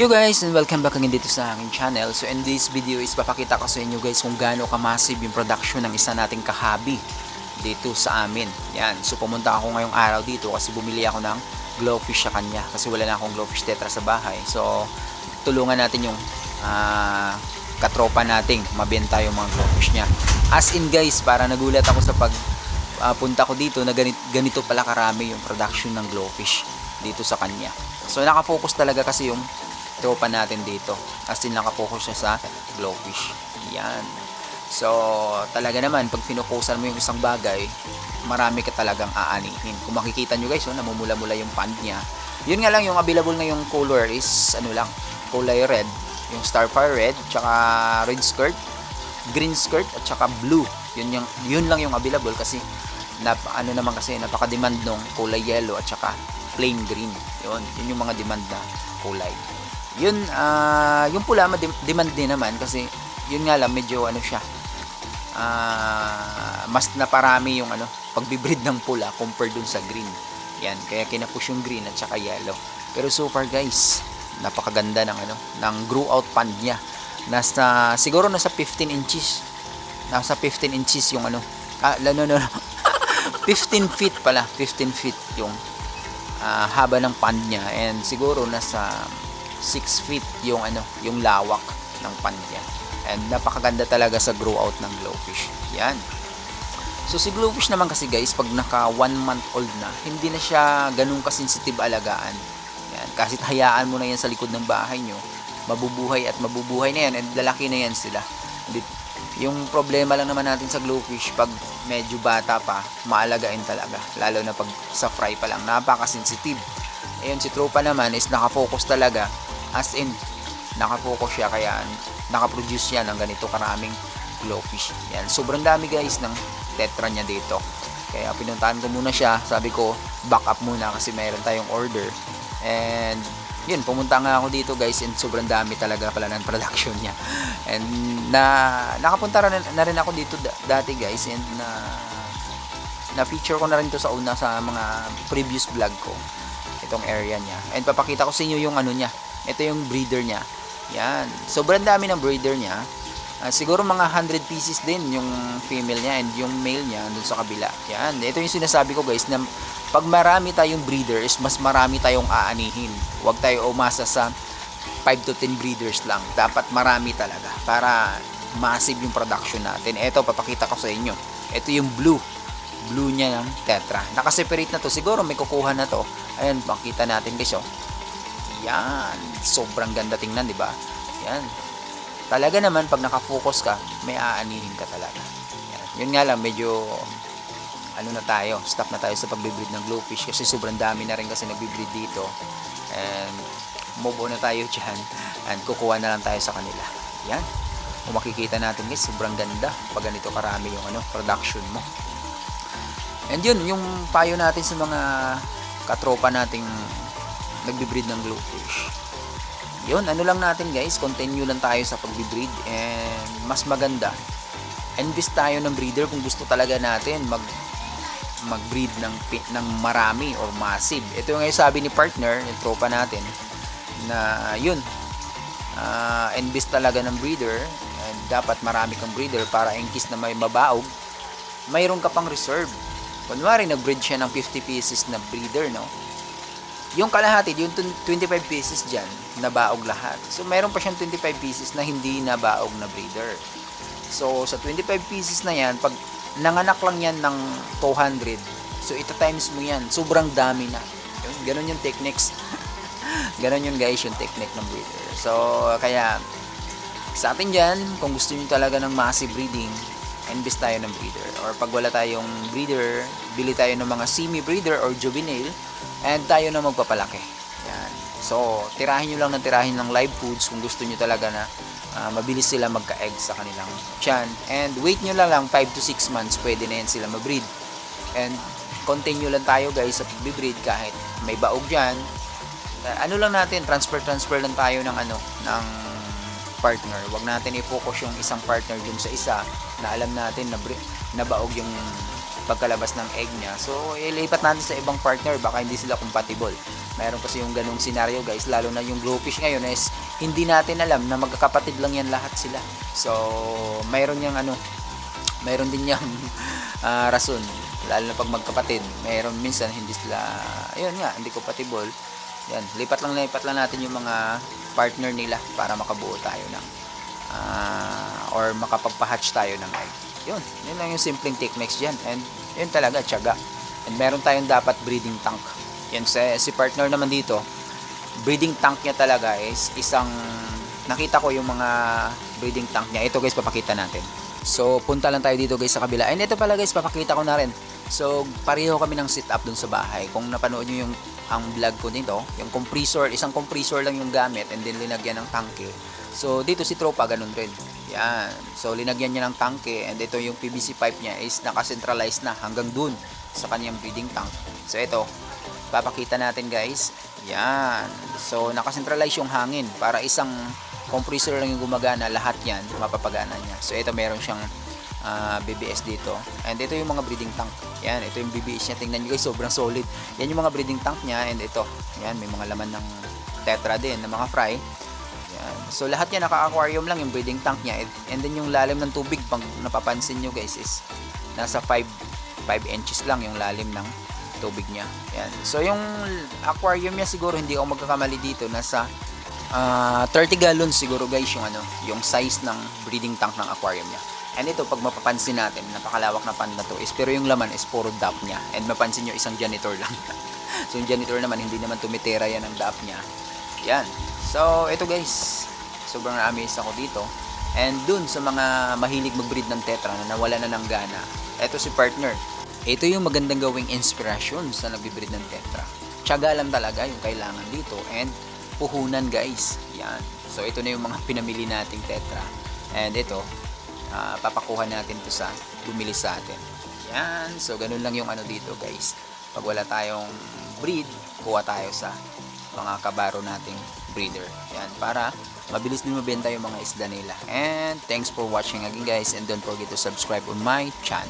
You guys and welcome back again dito sa aking channel. So in this video is papakita ko sa inyo guys kung gaano ka-massive yung production ng isa nating kahabi dito sa amin. Yan. So pumunta ako ngayong araw dito kasi bumili ako ng glowfish sa kanya kasi wala na akong glowfish tetra sa bahay. So tulungan natin yung ah, katropa nating mabenta yung mga glowfish niya. As in guys, para nagulat ako sa pag ah, punta ko dito na ganito, ganito pala karami yung production ng glowfish dito sa kanya. So nakafocus talaga kasi yung tropa natin dito. As in nakafocus siya sa glowfish. Yan. So talaga naman pag finukusan mo yung isang bagay, marami ka talagang aanihin. Kung makikita nyo guys, oh, namumula-mula yung pond niya. Yun nga lang yung available na yung color is ano lang, kulay red. Yung starfire red, tsaka red skirt, green skirt, at tsaka blue. Yun, yung, yun lang yung available kasi nap, ano naman kasi napaka-demand nung kulay yellow at saka plain green. Yun, yun yung mga demand na kulay. Yun, ah yung pula, demand din naman kasi yun nga lang, medyo ano siya, ah mas naparami yung ano, pagbibreed ng pula compared dun sa green. Yan, kaya kinapush yung green at saka yellow. Pero so far guys, napakaganda ng ano, ng grow out pond niya. Nasa, siguro nasa 15 inches. Nasa 15 inches yung ano, ah, no, no, no, no. 15 feet pala, 15 feet yung ah, haba ng pond niya and siguro nasa 6 feet yung ano, yung lawak ng pond niya. And napakaganda talaga sa grow out ng glowfish. Yan. So si glowfish naman kasi guys, pag naka 1 month old na, hindi na siya ganun kasensitive alagaan. Yan. Kasi hayaan mo na yan sa likod ng bahay nyo, mabubuhay at mabubuhay na yan and lalaki na yan sila. Yung problema lang naman natin sa glowfish, pag medyo bata pa, maalagain talaga. Lalo na pag sa fry pa lang, napaka-sensitive. Ayun, si Tropa naman is nakafocus talaga. As in, nakafocus siya kaya nakaproduce siya ng ganito karaming glowfish. Yan, sobrang dami guys ng tetra niya dito. Kaya pinuntahan ko muna siya. Sabi ko, back up muna kasi mayroon tayong order. And yun, pumunta nga ako dito guys and sobrang dami talaga pala ng production niya. And na nakapunta rin, na rin ako dito da- dati guys and na na feature ko na rin to sa una sa mga previous vlog ko itong area niya. And papakita ko sa inyo yung ano niya. Ito yung breeder niya. Yan. Sobrang dami ng breeder niya. Ah, siguro mga 100 pieces din yung female niya and yung male niya dun sa kabila. Yan. Ito yung sinasabi ko guys na pag marami tayong breeders, mas marami tayong aanihin. Huwag tayo umasa sa 5 to 10 breeders lang. Dapat marami talaga para massive yung production natin. Ito, papakita ko sa inyo. Ito yung blue. Blue niya ng tetra. Nakaseparate na to. Siguro may kukuha na to. Ayan, makita natin guys. Oh. Yan. Sobrang ganda tingnan, di ba? Yan. Talaga naman, pag nakafocus ka, may aanihin ka talaga. Yan. Yun nga lang, medyo ano na tayo, stop na tayo sa pagbibreed ng glowfish kasi sobrang dami na rin kasi nagbibreed dito. And move on na tayo dyan and kukuha na lang tayo sa kanila. Yan. Kung makikita natin guys, sobrang ganda pag ganito karami yung ano, production mo. And yun, yung payo natin sa mga katropa nating nagbibreed ng glowfish. Yun, ano lang natin guys, continue lang tayo sa pagbibreed and mas maganda. Invest tayo ng breeder kung gusto talaga natin mag mag-breed ng, ng marami or massive. Ito yung sabi ni partner, yung tropa natin, na yun, uh, invest talaga ng breeder and dapat marami kang breeder para in case na may mabaog, mayroon ka pang reserve. Kunwari, nag-breed siya ng 50 pieces na breeder, no? Yung kalahati, yung 25 pieces dyan, nabaog lahat. So, mayroon pa siyang 25 pieces na hindi nabaog na breeder. So, sa 25 pieces na yan, pag nanganak lang yan ng 200, so ito times mo yan, sobrang dami na. Yun, ganun yung techniques. ganun yung guys, yung technique ng breeder. So, kaya, sa atin dyan, kung gusto nyo talaga ng massive breeding, invest tayo ng breeder. Or pag wala tayong breeder, bili tayo ng mga semi-breeder or juvenile, and tayo na magpapalaki. Yan. So, tirahin nyo lang ng tirahin ng live foods kung gusto nyo talaga na ah, mabilis sila magka-egg sa kanilang tiyan. And wait nyo lang lang 5 to 6 months, pwede na yan sila mabreed. And continue lang tayo guys sa pagbibreed kahit may baog dyan. Ah, ano lang natin, transfer-transfer lang tayo ng ano, ng partner. Huwag natin i-focus yung isang partner dun sa isa na alam natin na, na baog yung pagkalabas ng egg niya. So, ilipat natin sa ibang partner, baka hindi sila compatible. Meron kasi yung ganung scenario guys, lalo na yung glowfish ngayon is hindi natin alam na magkakapatid lang yan lahat sila. So, mayroon yung ano, mayroon din yung ah, rason. Lalo na pag magkapatid, mayroon minsan hindi sila, ayun nga, hindi compatible. Yan, lipat lang lipat lang natin yung mga partner nila para makabuo tayo ng ah, or makapagpa-hatch tayo ng egg. Yun, yun lang yung simpleng techniques dyan. And yun talaga, tiyaga. And meron tayong dapat breeding tank. Yan, si, si partner naman dito, breeding tank niya talaga is isang, nakita ko yung mga breeding tank niya. Ito guys, papakita natin. So, punta lang tayo dito guys sa kabila. And ito pala guys, papakita ko na rin. So, pareho kami ng setup dun sa bahay. Kung napanood nyo yung ang vlog ko dito, yung compressor, isang compressor lang yung gamit and then linagyan ng tangke. So, dito si Tropa, ganun rin. Yan. So, linagyan niya ng tangke and ito yung PVC pipe niya is nakacentralize na hanggang dun sa kanyang breeding tank. So, ito, papakita natin guys. Yan. So, nakacentralize yung hangin para isang compressor lang yung gumagana, lahat yan mapapagana niya. So, ito meron siyang ah, BBS dito. And ito yung mga breeding tank. Yan, ito yung BBS niya. Tingnan nyo guys, sobrang solid. Yan yung mga breeding tank niya. And ito, yan, may mga laman ng tetra din, ng mga fry. Yan. So, lahat yan naka-aquarium lang yung breeding tank niya. And- then yung lalim ng tubig, pang napapansin nyo guys, is nasa 5 5 inches lang yung lalim ng tubig niya. Yan. So, yung aquarium niya siguro hindi ako magkakamali dito. Nasa ah, 30 gallons siguro guys yung ano, yung size ng breeding tank ng aquarium niya. And ito, pag mapapansin natin, napakalawak na pan to is, pero yung laman is puro dap niya. And mapansin nyo, isang janitor lang. so, yung janitor naman, hindi naman tumitera yan ang dap niya. Yan. So, ito guys, sobrang na-amaze ako dito. And dun sa mga mahilig mag-breed ng tetra na nawala na ng gana, ito si partner. Ito yung magandang gawing inspirasyon sa nagbe-breed ng tetra. Tiyaga lang talaga yung kailangan dito and puhunan guys. Yan. So ito na yung mga pinamili nating tetra. And ito, ah, papakuha natin to sa bumili sa atin. Yan. So ganun lang yung ano dito guys. Pag wala tayong breed, kuha tayo sa mga kabaro nating breeder. Yan. Para mabilis din mabenta yung mga isda nila. And thanks for watching again guys. And don't forget to subscribe on my channel.